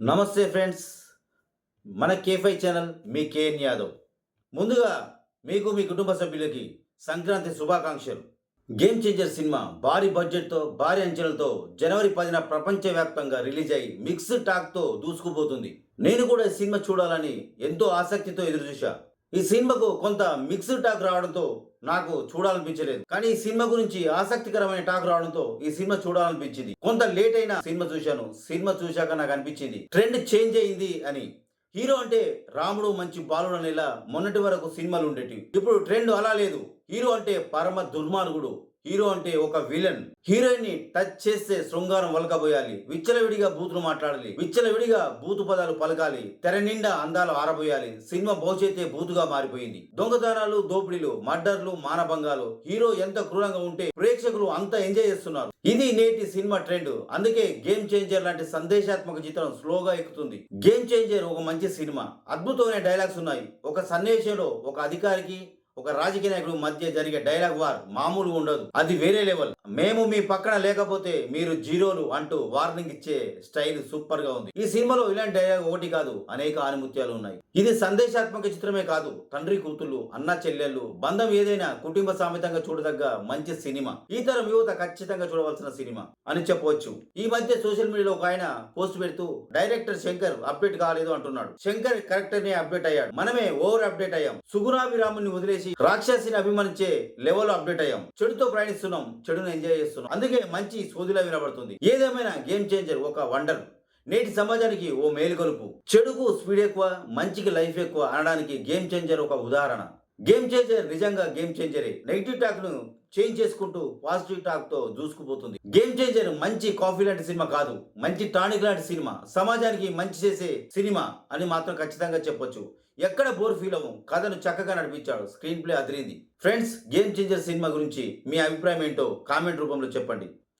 నమస్తే ఫ్రెండ్స్. మన కేఫై ఛానల్ మీ కేఎన్ యాదవ్ ముందుగా మీకు మీ కుటుంబ సభ్యులకి సంక్రాంతి శుభాకాంక్షలు. గేమ్ చేంజర్ సినిమా భారీ బడ్జెట్తో భారీ అంచనాలతో జనవరి పదిన ప్రపంచవ్యాప్తంగా రిలీజ్ అయ్యి మిక్స్డ్ టాక్తో దూసుకుపోతుంది. నేను కూడా ఈ సినిమా చూడాలని ఎంతో ఆసక్తితో ఎదురుచూశా. ఈ సినిమాకు కొంత మిక్స్డ్ టాక్ రావడంతో నాకు చూడాలనిపించలేదు. కానీ ఈ సినిమా గురించి ఆసక్తికరమైన టాక్ రావడంతో ఈ సినిమా చూడాలనిపించింది. కొంత లేట్ అయిన సినిమా చూశాను. సినిమా చూశాక నాకు అనిపించింది. ట్రెండ్ చేంజ్ అయింది అని. హీరో అంటే రాముడు మంచి బాలుడు అనేలా మొన్నటి వరకు సినిమాలు ఉండేటివి. ఇప్పుడు ట్రెండ్ అలా లేదు. హీరో అంటే పరమ దుర్మార్గుడు. హీరో అంటే ఒక విలన్. హీరోయిన్ని టచ్ చేస్తే శృంగారం వలకబోయాలి. విచ్చలవిడిగా బూతులు మాట్లాడాలి. విచ్చలవిడిగా బూతు పదాలు పలకాలి. తెర నిండా అందాలు ఆరబోయాలి. సినిమా భవిష్యత్తే బూతుగా మారిపోయింది. దొంగతనాలు దోపిడీలు మర్డర్లు మానభంగాలు. హీరో ఎంత క్రూరంగా ఉంటే ప్రేక్షకులు అంత ఎంజాయ్ చేస్తున్నారు. ఇది నేటి సినిమా ట్రెండ్. అందుకే గేమ్ చేంజర్ లాంటి సందేశాత్మక చిత్రం స్లోగా ఎక్కుతుంది. గేమ్ చేంజర్ ఒక మంచి సినిమా. అద్భుతమైన డైలాగ్స్ ఉన్నాయి. ఒక సన్నివేశంలో ఒక అధికారికి ఒక రాజకీయ నాయకుడు మధ్య జరిగే డైలాగ్ వార్ మామూలుగా ఉండదు. అది వేరే లెవెల్ మేము మీ పక్కన లేకపోతే మీరు జీరోలు అంటూ వార్నింగ్ ఇచ్చే స్టైల్ సూపర్గా ఉంది. ఈ సినిమాలో ఇలాంటి డైలాగ్ ఒకటి కాదు అనేక ఆనుమత్యాలు ఉన్నాయి. ఇది సందేశాత్మక చిత్రమే కాదు తండ్రి కూతుళ్ళు అన్న చెల్లెళ్ళు బంధం ఏదైనా కుటుంబ సమేతంగా చూడదగ్గ మంచి సినిమా. ఈ తరం యువత ఖచ్చితంగా చూడవలసిన సినిమా అని చెప్పవచ్చు. ఈ మధ్య సోషల్ మీడియాలో ఒక ఆయన పోస్ట్ పెడుతూ డైరెక్టర్ శంకర్ అప్డేట్ కాలేదు అంటున్నాడు. శంకర్ కరెక్టర్ నే అప్డేట్ అయ్యాడు. మనమే ఓవర్ అప్డేట్ అయ్యాం. సుగుణాభిరాముని వదిలేసి రాక్షసిని అభిమానించే లెవెల్ అప్డేట్ అయ్యాం. చెడుతో ప్రయాణిస్తున్నాం చెడును ఎంజాయ్ చేస్తున్నాం. అందుకే మంచి సోదిలా వినబడుతుంది. ఏదేమైనా గేమ్ చేంజర్ ఒక వండర్ నేటి సమాజానికి ఓ మేలుకొలుపు. చెడుకు స్పీడ్ ఎక్కువ మంచికి లైఫ్ ఎక్కువ అనడానికి గేమ్ చేంజర్ ఒక ఉదాహరణ. గేమ్ చేంజర్ నిజంగా గేమ్ చేంజరే నెగిటివ్ టాక్ను చేంజ్ చేసుకుంటూ పాజిటివ్ టాక్తో దూసుకుపోతుంది. గేమ్ చేంజర్ మంచి కాఫీ లాంటి సినిమా కాదు. మంచి టానిక్ లాంటి సినిమా. సమాజానికి మంచి చేసే సినిమా అని మాత్రం ఖచ్చితంగా చెప్పొచ్చు. ఎక్కడ బోర్ ఫీల్ అవ్వం? కథను చక్కగా నడిపించాడు. స్క్రీన్ ప్లే అదిరింది. ఫ్రెండ్స్ గేమ్ చేంజర్ సినిమా గురించి మీ అభిప్రాయం ఏంటో కామెంట్ రూపంలో చెప్పండి.